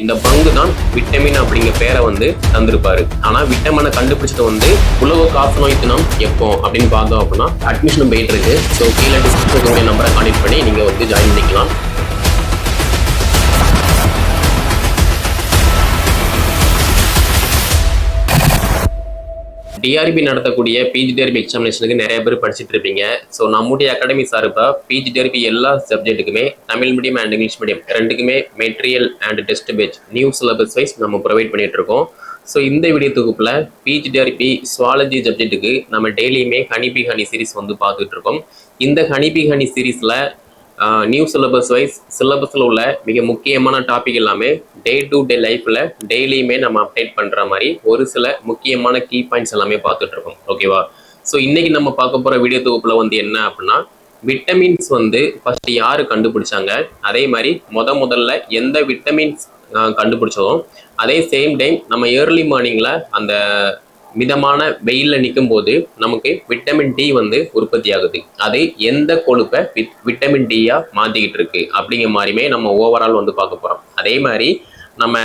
இந்த பங்கு தான் விட்டமின் அப்படிங்கிற பேரை வந்து தந்திருப்பாரு. ஆனா விட்டமினை கண்டுபிடிச்சது வந்து உலக காசநோய் தினம் எப்போ அப்படின்னு பார்த்தோம் அப்படின்னா அட்மிஷன் போயிட்டு இருக்கு. ஸோ கீழே டிஸ்கிரிப்ஷன் நம்பரை கான்டெக்ட் பண்ணி நீங்க வந்து ஜாயின் பண்ணிக்கலாம். டிஆர்பி நடத்தக்கூடிய பிஜி டிஆர்பி எக்ஸாமினேஷனுக்கு நிறைய பேர் படிச்சுட்டு இருப்பீங்க. ஸோ நம்முடைய அகாடமி சார்பாக பிஜி டிஆர்பி எல்லா சப்ஜெக்ட்டுக்குமே Tamil medium and English medium ரெண்டுக்குமே material and test page new syllabus wise நம்ம ப்ரொவைட் பண்ணிட்டு இருக்கோம். ஸோ இந்த வீடியோ தொகுப்பில் பிஜி டிஆர்பி சுவாலஜி சப்ஜெக்ட்டுக்கு நம்ம டெய்லியுமே ஹனிபி ஹனி சீரிஸ் வந்து பார்த்துட்டு இருக்கோம். இந்த ஹனிபி ஹனி சீரீஸில் நியூ சிலபஸ் வைஸ் சிலபஸில் உள்ள மிக முக்கியமான டாபிக் எல்லாமே டே டு டே லைஃப்பில் டெய்லியுமே நம்ம அப்டேட் பண்ணுற மாதிரி ஒரு சில முக்கியமான கீ பாயிண்ட்ஸ் எல்லாமே பார்த்துட்ருக்கோம் ஓகேவா ஸோ இன்றைக்கி நம்ம பார்க்க போகிற வீடியோ தொகுப்பில் வந்து என்ன அப்படின்னா விட்டமின்ஸ் வந்து ஃபஸ்ட்டு யார் கண்டுபிடிச்சாங்க? அதே மாதிரி முத முதல்ல எந்த விட்டமின்ஸ் கண்டுபிடிச்சதும் அதே சேம் டைம் நம்ம ஏர்லி மார்னிங்கில் அந்த மிதமான வெயிலில் நிற்கும் போது நமக்கு விட்டமின் டி வந்து உற்பத்தி ஆகுது அது எந்த கொழுப்பை விட் விட்டமின் டியாக மாற்றிக்கிட்டு இருக்கு அப்படிங்கிற மாதிரியுமே நம்ம ஓவரால் வந்து பார்க்க போகிறோம் அதே மாதிரி நம்ம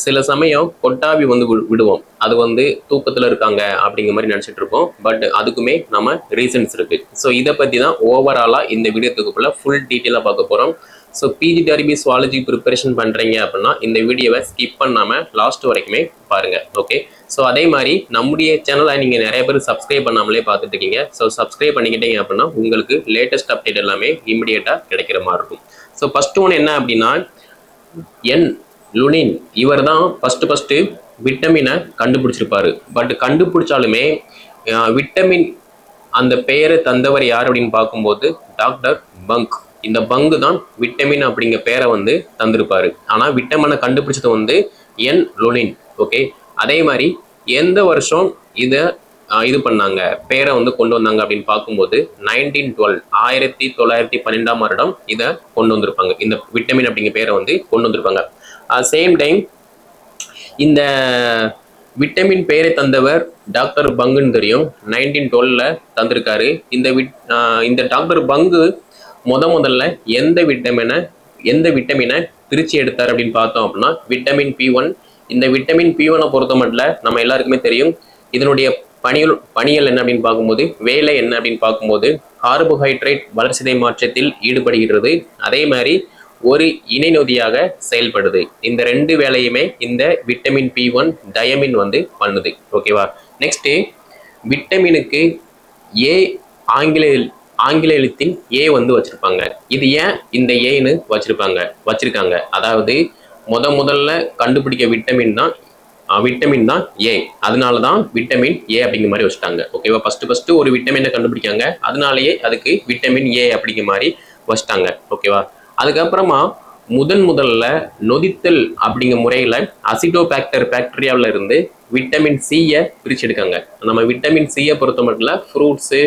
சில சமயம் கொட்டாவி வந்து வி- விடுவோம். அது வந்து தூக்கத்தில் இருக்காங்க அப்படிங்கிற மாதிரி நினச்சிட்டு இருப்போம். பட் அதுக்குமே நம்ம ரீசன்ஸ் இருக்குது ஸோ இதை பற்றி தான் ஓவராலாக இந்த வீடியோ தொகுப்பில் ஃபுல் டீட்டெயிலாக பார்க்க போகிறோம் so PG TRB zoology preparation பண்ணுறீங்க அப்படின்னா இந்த வீடியோவை ஸ்கிப் பண்ணாமல் லாஸ்ட் வரைக்குமே பாருங்கள் ஓகே ஸோ அதே மாதிரி நம்முடைய சேனலை நீங்கள் நிறைய பேர் சப்ஸ்கிரைப் பண்ணாமலே பார்த்துட்டு இருக்கீங்க. ஸோ சப்ஸ்கிரைப் பண்ணிக்கிட்டீங்க அப்படின்னா உங்களுக்கு லேட்டஸ்ட் அப்டேட் எல்லாமே இமிடியேட்டா கிடைக்கிற மாதிரி இருக்கும். ஸோ ஃபஸ்ட்டு ஒன்று என்ன அப்படின்னா என் லுனின் இவர் தான் ஃபஸ்ட்டு ஃபஸ்ட்டு விட்டமினை கண்டுபிடிச்சிருப்பாரு. பட் கண்டுபிடிச்சாலுமே விட்டமின் அந்த பெயரை தந்தவர் யார் அப்படின்னு பார்க்கும்போது டாக்டர் பங்க் இந்த பங்கு தான் விட்டமின் அப்படிங்கிற பேரை வந்து தந்திருப்பாரு. ஆனால் விட்டமினை கண்டுபிடிச்சது வந்து என் லொனின் ஓகே அதே மாதிரி எந்த வருஷம் இதை இது பண்ணாங்க? பேரை வந்து கொண்டு வந்தாங்க அப்படின்னு பார்க்கும்போது நைன்டீன் டுவெல் ஆயிரத்தி தொள்ளாயிரத்தி பன்னெண்டாம் வருடம் இதை கொண்டு வந்திருப்பாங்க. இந்த விட்டமின் அப்படிங்கிற பேரை வந்து கொண்டு வந்திருப்பாங்க. சேம் டைம் இந்த விட்டமின் பெயரை தந்தவர் டாக்டர் பங்குன்னு தெரியும். நைன்டீன் டுவெல்ல தந்திருக்காரு. இந்த விட் இந்த டாக்டர் பங்கு முத முதல்ல எந்த விட்டமினை எந்த விட்டமினை திருச்சி எடுத்தார் அப்படின்னு பார்த்தோம் அப்படின்னா விட்டமின் பி ஒன் இந்த விட்டமின் பி ஒனை பொறுத்த மட்டும் நம்ம எல்லாருக்குமே தெரியும். இதனுடைய பணியல் பணியல் என்ன அப்படின்னு பார்க்கும்போது வேலை என்ன அப்படின்னு பார்க்கும்போது கார்போஹைட்ரேட் வளர்சிதை மாற்றத்தில் ஈடுபடுகிறது. அதே மாதிரி ஒரு இணை நொதியாக செயல்படுது. இந்த ரெண்டு வேலையுமே இந்த விட்டமின் பி ஒன் டயமின் வந்து பண்ணுது. ஓகேவா நெக்ஸ்ட்டு விட்டமினுக்கு ஏ ஆங்கில ஆங்கில எழுத்தின் ஏ வந்து வச்சிருப்பாங்க. இது ஏன் இந்த ஏன்னு வச்சிருப்பாங்க? வச்சிருக்காங்க. அதாவது முத முதல்ல கண்டுபிடிக்க விட்டமின் தான் விட்டமின் தான் ஏ அதனால தான் விட்டமின் ஏ அப்படிங்கிற மாதிரி வச்சுட்டாங்க. ஓகேவா ஃபர்ஸ்ட் ஃபர்ஸ்ட் ஒரு விட்டமினை கண்டுபிடிக்காங்க. அதனாலேயே அதுக்கு விட்டமின் ஏ அப்படிங்கிற மாதிரி வச்சுட்டாங்க. ஓகேவா அதுக்கப்புறமா முதன் முதல்ல நொதித்தல் அப்படிங்கிற முறையில் அசிடோபேக்டர் பாக்டீரியாவில் இருந்து விட்டமின் சியை பிரிச்சு எடுக்காங்க. நம்ம விட்டமின் சியை பொறுத்த மட்டும் ஃப்ரூட்ஸு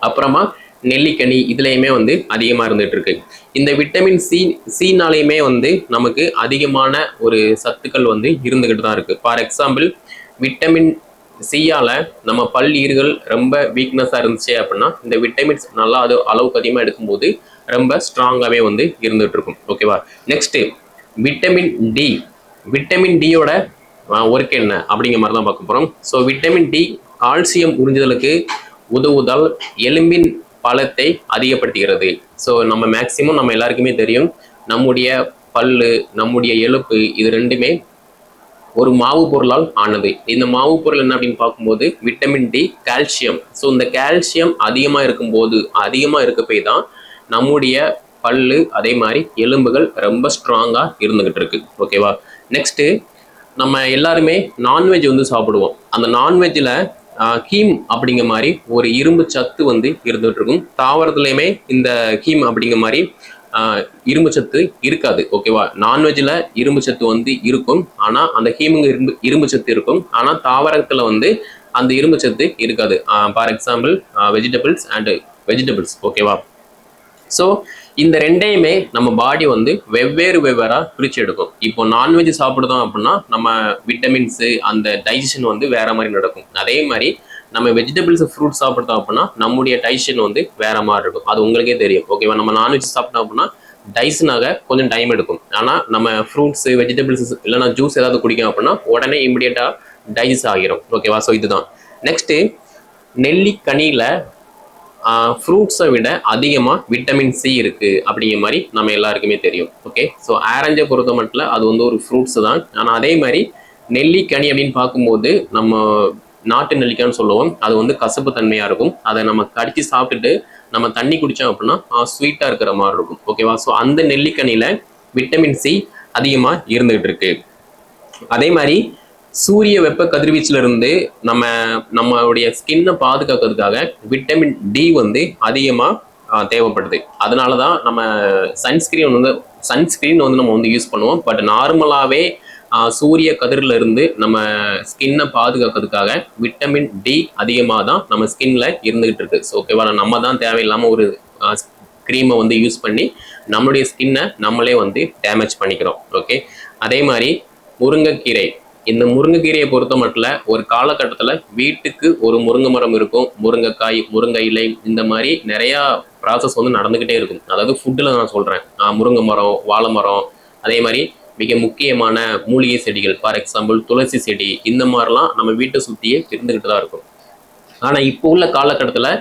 அப்புறமா நெல்லிக்கனி இதுலேயுமே வந்து அதிகமாக இருந்துட்டு இருக்கு இந்த விட்டமின் சி சினாலேயுமே வந்து நமக்கு அதிகமான ஒரு சத்துக்கள் வந்து இருந்துக்கிட்டு தான் இருக்குது ஃபார் எக்ஸாம்பிள் விட்டமின் சியால் நம்ம பல் ஈறுகள் ரொம்ப வீக்னஸாக இருந்துச்சு அப்படின்னா இந்த விட்டமின்ஸ் நல்லா அது அளவுக்கு அதிகமாக எடுக்கும்போது ரொம்ப ஸ்ட்ராங்காகவே வந்து இருந்துகிட்ருக்கும் ஓகேவா நெக்ஸ்ட்டு விட்டமின் டி விட்டமின் டியோட ஒர்க் என்ன? அப்படிங்கிற மாதிரி தான் பார்க்க போகிறோம் ஸோ விட்டமின் டி கால்சியம் உறிஞ்சுதலுக்கு உதவுதல் எலும்பின் பலத்தை அதிகப்படுத்துகிறது. ஸோ நம்ம மேக்சிமம் நம்ம எல்லாருக்குமே தெரியும் நம்முடைய பல்லு நம்முடைய எலும்பு இது ரெண்டுமே ஒரு மாவு பொருளால் ஆனது. இந்த மாவு பொருள் என்ன அப்படின்னு பார்க்கும்போது விட்டமின் டி கால்சியம் ஸோ இந்த கால்சியம் அதிகமாக இருக்கும்போது அதிகமாக இருக்க போய் தான் நம்முடைய பல்லு அதே மாதிரி எலும்புகள் ரொம்ப ஸ்ட்ராங்காக இருந்துகிட்டு இருக்கு. ஓகேவா நெக்ஸ்ட்டு நம்ம எல்லாருமே நான்வெஜ் வந்து சாப்பிடுவோம். அந்த நான்வெஜ்ஜில் கீம் அப்படிங்கிற மாதிரி ஒரு இரும்பு சத்து வந்து இருந்துகிட்டு இருக்கும் தாவரத்துலையுமே இந்த கீம் அப்படிங்கிற மாதிரி இரும்பு சத்து இருக்காது ஓகேவா நான்வெஜ்ல இரும்பு சத்து வந்து இருக்கும். ஆனால் அந்த ஹீமுங்க இரும்பு இரும்பு சத்து இருக்கும். ஆனால் தாவரத்தில் வந்து அந்த இரும்பு சத்து இருக்காது. For example vegetables and vegetables ஓகேவா ஸோ இந்த ரெண்டையுமே நம்ம பாடி வந்து வெவ்வேறு வெவ்வேறாக பிரித்து எடுக்கும். இப்போ நான்வெஜ் சாப்பிடுதோம் அப்படின்னா நம்ம விட்டமின்ஸு அந்த டைஜஷன் வந்து வேற மாதிரி நடக்கும். அதே மாதிரி நம்ம வெஜிடபிள்ஸ் ஃப்ரூட்ஸ் சாப்பிட்டோம் அப்படின்னா நம்முடைய டைஜஷன் வந்து வேற மாதிரி இருக்கும். அது உங்களுக்கே தெரியும். ஓகேவா நம்ம நான்வெஜ் சாப்பிட்டோம் அப்படின்னா டைசனாக கொஞ்சம் டைம் எடுக்கும். ஆனால் நம்ம ஃப்ரூட்ஸ் வெஜிடபிள்ஸ் இல்லைனா ஜூஸ் ஏதாவது குடிக்கும் அப்படின்னா உடனே இமிடியேட்டாக டைஜஸ்ட் ஆகிரும். ஓகேவா ஸோ இதுதான். நெக்ஸ்ட்டு நெல்லிக்கனியில் ஃப்ரூட்ஸை விட அதிகமாக விட்டமின் சி இருக்குது அப்படிங்கிற மாதிரி நம்ம எல்லாருக்குமே தெரியும். ஓகே ஸோ ஆரஞ்சை பொறுத்த மட்டும் அது வந்து ஒரு ஃப்ரூட்ஸ் தான். ஆனால் அதே மாதிரி நெல்லிக்கனி அப்படின்னு பார்க்கும்போது நம்ம நாட்டு நெல்லிக்கான்னு சொல்லுவோம். அது வந்து கசப்பு தன்மையாக இருக்கும். அதை நம்ம கடித்து சாப்பிட்டுட்டு நம்ம தண்ணி குடித்தோம் அப்படின்னா ஸ்வீட்டாக இருக்கிற மாதிரி இருக்கும். ஓகேவா ஸோ அந்த நெல்லிக்கனியில் விட்டமின் சி அதிகமாக இருந்துகிட்டு இருக்கு. அதே மாதிரி சூரிய வெப்ப கதிர்வீச்சிலிருந்து நம்ம நம்மளுடைய ஸ்கின்னை பாதுகாக்கிறதுக்காக விட்டமின் டி வந்து அதிகமாக தேவைப்படுது. அதனால தான் நம்ம சன்ஸ்கிரீன் வந்து சன்ஸ்கிரீன் வந்து நம்ம வந்து யூஸ் பண்ணுவோம். பட் நார்மலாகவே சூரிய கதிரில் இருந்து நம்ம ஸ்கின்னை பாதுகாக்கிறதுக்காக விட்டமின் டி அதிகமாக தான் நம்ம ஸ்கின்ல இருந்துகிட்டு இருக்கு. ஸோ ஓகேவா நம்ம தான் தேவையில்லாமல் ஒரு க்ரீமை வந்து யூஸ் பண்ணி நம்மளுடைய ஸ்கின்னை நம்மளே வந்து டேமேஜ் பண்ணிக்கிறோம். ஓகே அதே மாதிரி முருங்கைக்கீரை. இந்த முருங்கைக்கீரையை பொறுத்த மட்டும் ஒரு காலகட்டத்தில் வீட்டுக்கு ஒரு முருங்கை மரம் இருக்கும் முருங்கைக்காய் முருங்கை இலை இந்த மாதிரி நிறையா ப்ராசஸ் வந்து நடந்துக்கிட்டே இருக்கும். அதாவது ஃபுட்டில் நான் சொல்கிறேன் முருங்கை மரம் வாழை மரம் அதே மாதிரி மிக முக்கியமான மூலிகை செடிகள் ஃபார் எக்ஸாம்பிள் துளசி செடி இந்த மாதிரிலாம் நம்ம வீட்டை சுற்றியே இருந்துக்கிட்டு தான் இருக்கும். ஆனால் இப்போ உள்ள காலகட்டத்தில்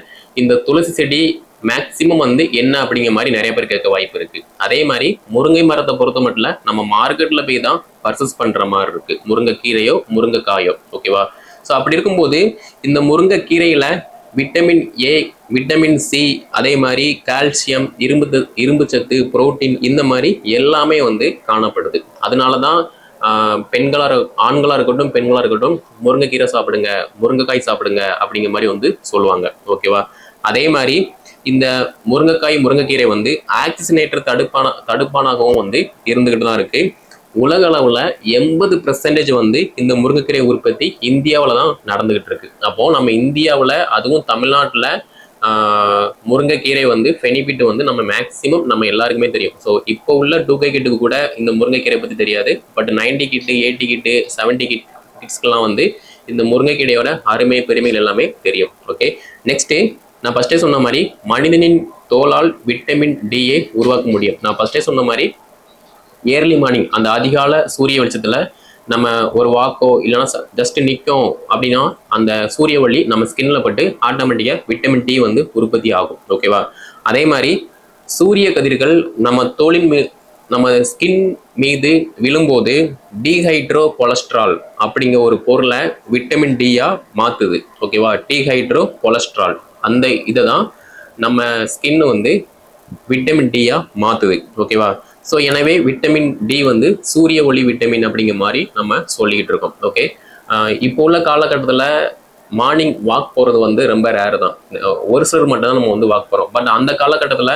இந்த துளசி செடி மேக்சிமம் வந்து என்ன அப்படிங்கிற மாதிரி நிறைய பேர் கேட்க வாய்ப்பு இருக்குது அதே மாதிரி முருங்கை மரத்தை பொறுத்த மட்டும் நம்ம மார்க்கெட்டில் போய் தான் பர்சஸ் பண்ணுற மாதிரி இருக்கு. முருங்கைக்கீரையோ முருங்கைக்காயோ ஓகேவா ஸோ அப்படி இருக்கும்போது இந்த முருங்கைக்கீரையில் விட்டமின் ஏ விட்டமின் சி அதே மாதிரி கால்சியம் இரும்பு இரும்பு சத்து புரோட்டீன் இந்த மாதிரி எல்லாமே வந்து காணப்படுது. அதனால தான் பெண்களாக ஆண்களாக இருக்கட்டும் பெண்களாக இருக்கட்டும் முருங்கைக்கீரை சாப்பிடுங்க முருங்கைக்காய் சாப்பிடுங்க அப்படிங்கிற மாதிரி வந்து சொல்லுவாங்க. ஓகேவா அதே மாதிரி இந்த முருங்கைக்காய் முருங்கைக்கீரை வந்து ஆக்சிஜனேட்டர் தடுப்பான தடுப்பானாகவும் வந்து இருந்துக்கிட்டு தான் இருக்குது உலக அளவில் எண்பது பெர்சன்டேஜ் வந்து இந்த முருங்கைக்கீரை உற்பத்தி இந்தியாவில் தான் நடந்துகிட்டு இருக்கு. அப்போ நம்ம இந்தியாவில் அதுவும் தமிழ்நாட்டில் முருங்கைக்கீரை வந்து பெனிஃபிட் வந்து நம்ம மேக்ஸிமம் நம்ம எல்லாருக்குமே தெரியும். ஸோ இப்போ உள்ள டூ கே கிட்டுக்கு கூட இந்த முருங்கைக்கீரை பற்றி தெரியாது. But ninety kid eighty kid seventy kid கிட்ஸ்க்கெலாம் வந்து இந்த முருங்கைக்கீரையோட அருமை பெருமைகள் எல்லாமே தெரியும். ஓகே நெக்ஸ்ட்டு நான் ஃபஸ்ட்டே சொன்ன மாதிரி மனிதனின் தோலால் விட்டமின் டியை உருவாக்க முடியும். நான் ஃபஸ்ட்டே சொன்ன மாதிரி ஏர்லி மார்னிங் அந்த அதிகால சூரிய வெளிச்சத்தில் நம்ம ஒரு வாக்கோ இல்லைன்னா ஜஸ்ட் நிற்கும் அப்படின்னா அந்த சூரிய ஒளி நம்ம ஸ்கின்ல பட்டு ஆட்டோமேட்டிக்காக விட்டமின் டி வந்து உற்பத்தி ஆகும். ஓகேவா அதே மாதிரி சூரிய கதிர்கள் நம்ம தோலின் மீ நம்ம ஸ்கின் மீது விழும்போது டீஹைட்ரோ கொலஸ்ட்ரால் அப்படிங்கிற ஒரு பொருளை விட்டமின் டியாக மாற்றுது ஓகேவா டீஹைட்ரோ கொலஸ்ட்ரால் அந்த இதை தான் நம்ம ஸ்கின் வந்து விட்டமின் டியாக மாற்றுது ஓகேவா ஸோ எனவே விட்டமின் டி வந்து சூரிய ஒளி விட்டமின் அப்படிங்கிற மாதிரி நம்ம சொல்லிக்கிட்டு இருக்கோம். ஓகே இப்போ உள்ள காலகட்டத்தில் மார்னிங் வாக் போகிறது வந்து ரொம்ப ரேர் தான். ஒரு சிலர் மட்டும்தான் நம்ம வந்து வாக் போகிறோம் பட் அந்த காலகட்டத்தில்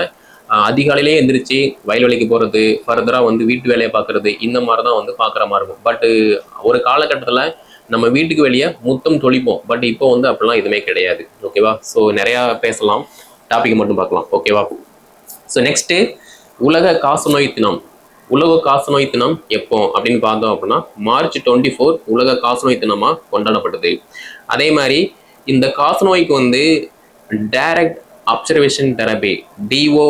அதிகாலையிலே எந்திரிச்சு வயல்வெளிக்கு போகிறது ஃபர்தராக வந்து வீட்டு வேலையை பார்க்குறது இந்த மாதிரி தான் வந்து பார்க்குற மாதிரி இருக்கும். பட்டு ஒரு காலகட்டத்தில் நம்ம வீட்டுக்கு வெளியே முத்தம் தொழிப்போம் பட் இப்போ வந்து அப்படிலாம் எதுவுமே கிடையாது. ஓகேவா ஸோ நிறையா பேசலாம். டாபிக் மட்டும் பார்க்கலாம். ஓகேவா ஸோ நெக்ஸ்ட்டு உலக காசநோய் தினம். உலக காசநோய் தினம் எப்போ அப்படின்னு பார்த்தோம் அப்படின்னா மார்ச் டுவெண்ட்டி ஃபோர் உலக காசநோய் தினமாக கொண்டாடப்படுது. அதே மாதிரி இந்த காசநோய்க்கு வந்து direct observation therapy D O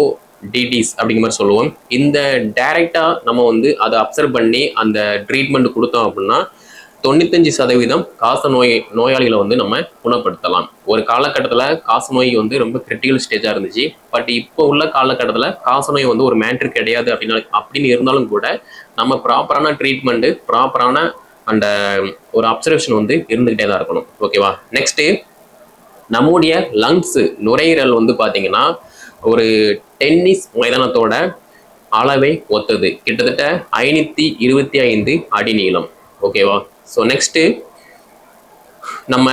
டிடிஸ் அப்படிங்கிற மாதிரி சொல்லுவோம். இந்த டைரெக்டாக நம்ம வந்து அதை அப்சர்வ் பண்ணி அந்த ட்ரீட்மெண்ட் கொடுத்தோம் அப்படின்னா தொண்ணூத்தஞ்சு சதவீதம் காச நோய் நோயாளிகளை வந்து நம்ம குணப்படுத்தலாம். ஒரு காலகட்டத்தில் காச நோய் வந்து ரொம்ப கிரிட்டிக்கல் ஸ்டேஜாக இருந்துச்சு. பட் இப்போ உள்ள காலகட்டத்தில் காச நோய் வந்து ஒரு மேட்ரு கிடையாது அப்படின்னா அப்படின்னு இருந்தாலும் கூட நம்ம ப்ராப்பரான ட்ரீட்மெண்ட்டு ப்ராப்பரான அந்த ஒரு அப்சர்வேஷன் வந்து இருந்துக்கிட்டே தான் இருக்கணும். ஓகேவா நெக்ஸ்ட்டு நம்முடைய லங்ஸு நுரையீரல் வந்து பார்த்தீங்கன்னா ஒரு டென்னிஸ் மைதானத்தோட அளவை ஒத்தது. கிட்டத்தட்ட ஐநூற்றி இருபத்தி ஐந்து அடி நீளம். ஓகேவா ஸோ நெக்ஸ்ட்டு நம்ம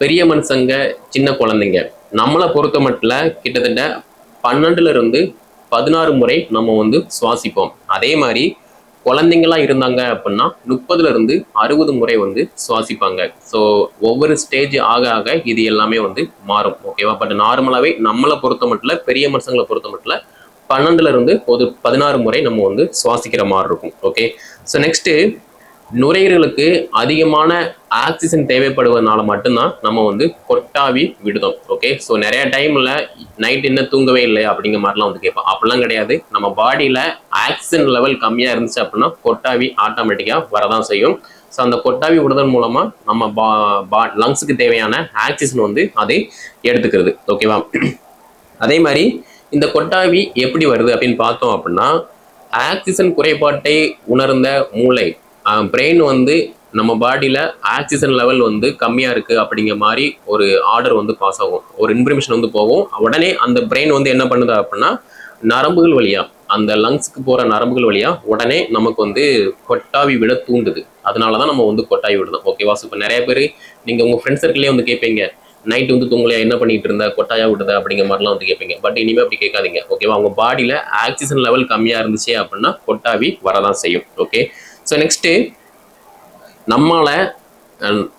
பெரிய மனுஷங்க சின்ன குழந்தைங்க. நம்மளை பொறுத்த மட்டும் கிட்டத்தட்ட பன்னெண்டுலேருந்து பதினாறு முறை நம்ம வந்து சுவாசிப்போம். அதே மாதிரி குழந்தைங்களா இருந்தாங்க அப்படின்னா முப்பதுலேருந்து அறுபது முறை வந்து சுவாசிப்பாங்க. ஸோ ஒவ்வொரு ஸ்டேஜ் ஆக ஆக இது எல்லாமே வந்து மாறும். ஓகேவா பட் நார்மலாகவே நம்மளை பொறுத்த மட்டும் பெரிய மனுஷங்களை பொறுத்த மட்டும் பன்னெண்டுலேருந்து ஒரு பதினாறு முறை நம்ம வந்து சுவாசிக்கிற மாதிரி இருக்கும். ஓகே ஸோ நெக்ஸ்ட்டு நுரையீரலுக்கு அதிகமான ஆக்சிஜன் தேவைப்படுவதனால மட்டும்தான் நம்ம வந்து கொட்டாவி விடுதோம். ஓகே ஸோ நிறைய டைம்ல நைட் என்ன தூங்கவே இல்லை அப்படிங்கிற மாதிரிலாம் வந்து கேட்போம். அப்படிலாம் கிடையாது. நம்ம பாடியில ஆக்சிஜன் லெவல் கம்மியா இருந்துச்சு அப்படின்னா கொட்டாவி ஆட்டோமேட்டிக்காக வரதான் செய்யும். ஸோ அந்த கொட்டாவி விடுதல் மூலமா நம்ம பா பா லங்ஸுக்கு தேவையான ஆக்சிஜன் வந்து அது எடுத்துக்கிறது. ஓகேவா அதே மாதிரி இந்த கொட்டாவி எப்படி வருது அப்படின்னு பார்த்தோம் அப்படின்னா ஆக்சிஜன் குறைபாட்டை உணர்ந்த மூளை பிரெயின் வந்து நம்ம பாடியில் ஆக்சிஜன் லெவல் வந்து கம்மியாக இருக்குது அப்படிங்கிற மாதிரி ஒரு ஆர்டர் வந்து பாஸ் ஆகும். ஒரு இன்ஃபர்மேஷன் வந்து போகும். உடனே அந்த பிரெயின் வந்து என்ன பண்ணுது அப்படின்னா நரம்புகள் வழியாக அந்த லங்ஸ்க்கு போகிற நரம்புகள் வழியாக உடனே நமக்கு வந்து கொட்டாவி விட தூண்டுது. அதனால தான் நம்ம வந்து கொட்டாவி விடுதோம் ஓகேவா ஸோ இப்போ நிறைய பேர் நீங்கள் உங்கள் ஃப்ரெண்ட்ஸ் சர்க்கிளே வந்து கேட்பீங்க நைட் வந்து தூங்கலையா? என்ன பண்ணிட்டு இருந்த? கொட்டாயா விடுத? அப்படிங்கிற மாதிரிலாம் வந்து கேட்பீங்க பட் இனிமேல் அப்படி கேட்காதீங்க. ஓகேவா உங்கள் பாடியில் ஆக்சிஜன் லெவல் கம்மியாக இருந்துச்சு அப்படின்னா கொட்டாவி வரதான் செய்யும். ஓகே ஸோ நெக்ஸ்ட்டு நம்மளால்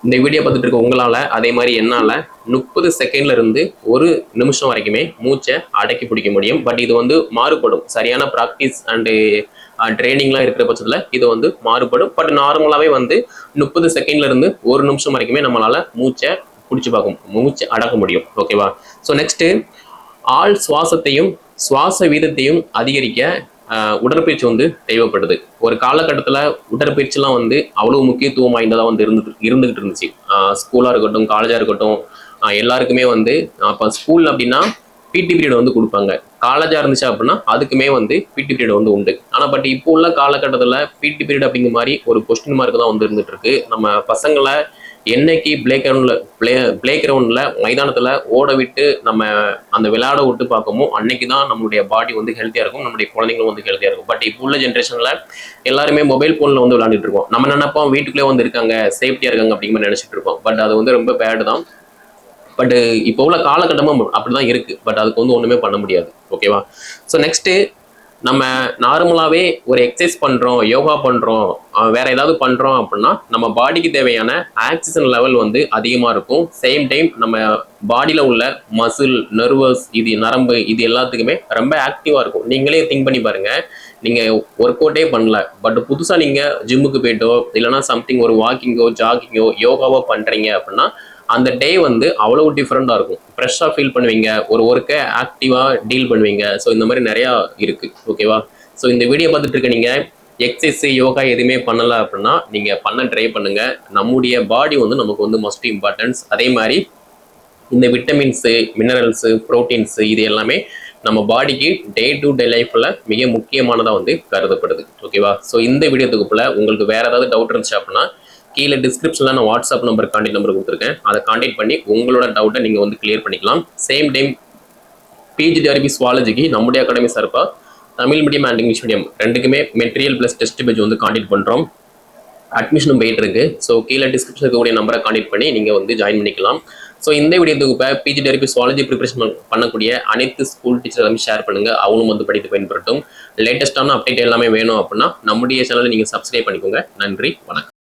இந்த வீடியோ பார்த்துட்டு இருக்க உங்களால் அதே மாதிரி என்னால் முப்பது செகண்ட்ல இருந்து ஒரு நிமிஷம் வரைக்குமே மூச்சை அடக்கி பிடிக்க முடியும். பட் இது வந்து மாறுபடும். சரியான ப்ராக்டிஸ் அண்டு ட்ரைனிங்லாம் இருக்கிற பட்சத்தில் இது வந்து மாறுபடும். பட் நார்மலாகவே வந்து முப்பது செகண்ட்ல இருந்து ஒரு நிமிஷம் வரைக்குமே நம்மளால் மூச்சை பிடிச்சி பார்க்கும் மூச்சை அடக்க முடியும். ஓகேவா ஸோ நெக்ஸ்ட்டு ஆள் சுவாசத்தையும் சுவாச வீதத்தையும் அதிகரிக்க உடற்பயிற்சி வந்து தேவைப்படுது. ஒரு காலகட்டத்தில் உடற்பயிற்சிலாம் வந்து அவ்வளோ முக்கியத்துவம் வாய்ந்ததாக வந்து இருந்து இருந்துகிட்டு இருந்துச்சு. ஸ்கூலாக இருக்கட்டும் காலேஜாக இருக்கட்டும் எல்லாருக்குமே வந்து அப்போ ஸ்கூல் அப்படின்னா பிடி பீரியட் வந்து கொடுப்பாங்க. காலேஜாக இருந்துச்சு அப்படின்னா அதுக்குமே வந்து பிடி பீரியட் வந்து உண்டு. ஆனால் பட் இப்போ உள்ள காலகட்டத்தில் பிடி பீரியட் அப்படிங்கிற மாதிரி ஒரு கொஸ்டின் மார்க் தான் வந்து இருந்துட்டு இருக்கு. நம்ம பசங்களை என்னைக்கு பிளே கிரவுண்டில் பிளே பிளே கிரவுண்டில் மைதானத்தில் ஓட விட்டு நம்ம அந்த விளையாட விட்டு பார்க்கமோ அன்னைக்கு தான் நம்மளுடைய பாடி வந்து ஹெல்த்தியாக இருக்கும் நம்மளுடைய குழந்தைங்களும் வந்து ஹெல்த்தியாக இருக்கும். பட் இப்போ உள்ள ஜென்ரேஷனில் எல்லாருமே மொபைல் ஃபோனில் வந்து விளையாண்டுட்டு இருக்கோம். நம்ம நினைப்போம் வீட்டுக்குள்ளே வந்து இருக்காங்க சேஃப்டியாக இருக்காங்க அப்படிங்கிற நினச்சிட்டு இருக்கோம் பட் அது வந்து ரொம்ப பேடு தான். பட் இப்போ உள்ள காலகட்டமும் அப்படிதான் இருக்கு. பட் அதுக்கு வந்து ஒன்றுமே பண்ண முடியாது. ஓகேவா ஸோ நெக்ஸ்ட்டு நம்ம நார்மலாகவே ஒரு எக்ஸசைஸ் பண்ணுறோம் யோகா பண்ணுறோம் வேற ஏதாவது பண்ணுறோம் அப்படின்னா நம்ம பாடிக்கு தேவையான ஆக்சிஜன் லெவல் வந்து அதிகமாக இருக்கும். சேம் டைம் நம்ம பாடியில் உள்ள மசில் நர்வஸ் இது நரம்பு இது எல்லாத்துக்குமே ரொம்ப ஆக்டிவாக இருக்கும். நீங்களே திங்க் பண்ணி பாருங்கள் நீங்கள் ஒர்க் அவுட்டே பண்ணல. பட் புதுசாக நீங்கள் ஜிம்முக்கு போயிட்டோ இல்லைனா சம்திங் ஒரு வாக்கிங்கோ ஜாகிங்கோ யோகாவோ பண்ணுறீங்க அப்படின்னா அந்த டே வந்து அவ்வளோ டிஃப்ரெண்ட்டாக இருக்கும். ஃப்ரெஷ்ஷாக ஃபீல் பண்ணுவீங்க. ஒரு ஒர்க்கை ஆக்டிவாக டீல் பண்ணுவீங்க. ஸோ இந்த மாதிரி நிறையா இருக்குது ஓகேவா ஸோ இந்த வீடியோ பார்த்துட்டு இருக்க நீங்கள் எக்ஸசைஸ் யோகா எதுவுமே பண்ணலை அப்படின்னா நீங்கள் பண்ண ட்ரை பண்ணுங்க. நம்முடைய பாடி வந்து நமக்கு வந்து மஸ்ட் இம்பார்ட்டன்ஸ் அதே மாதிரி இந்த விட்டமின்ஸு மினரல்ஸு ப்ரோட்டீன்ஸு இது எல்லாமே நம்ம பாடிக்கு டே டு டே லைஃப்பில் மிக முக்கியமானதாக வந்து கருதப்படுது. ஓகேவா ஸோ இந்த வீடியோ தொகுப்பில் உங்களுக்கு வேறு ஏதாவது டவுட் இருந்துச்சு அப்படின்னா கீழே டிஸ்கிரிப்ஷனில் நான் வாட்ஸ்அப் நம்பர் கான்டாக்ட் நம்பர் கொடுத்துருக்கேன். அதை கான்டாக்ட் பண்ணி உங்களோட டவுட்டை நீங்கள் வந்து கிளியர் பண்ணிக்கலாம். சேம் டைம் பிஜிடிஆர்பி சுவாலஜிக்கு நம்முடைய அகாடமி சார்பாக Tamil medium and English medium ரெண்டுக்குமே மெட்டீரியல் ப்ளஸ் டெஸ்ட் பேஜ் வந்து கான்டாக்ட் பண்ணுறோம் அட்மிஷனும் போயிட்டு இருக்கு. ஸோ கீழே டிஸ்கிரிப்ஷன் இருக்கக்கூடிய நம்பரை காண்டெக்ட் பண்ணி நீங்கள் வந்து ஜாயின் பண்ணிக்கலாம். ஸோ இந்த வீடியோ தொகுப்பை பிஜி டெரிபி சுவாலஜி ப்ரிப்பரேஷன் பண்ணக்கூடிய அனைத்து ஸ்கூல் டீச்சர் எல்லாமே ஷேர் பண்ணுங்க. அவங்களும் வந்து படித்து பயன்படுத்தும். லேட்டஸ்டான அப்டேட் எல்லாமே வேணும் அப்படின்னா நம்முடைய சேனலை நீங்கள் சப்ஸ்கிரைப் பண்ணிக்கோங்க. நன்றி வணக்கம்.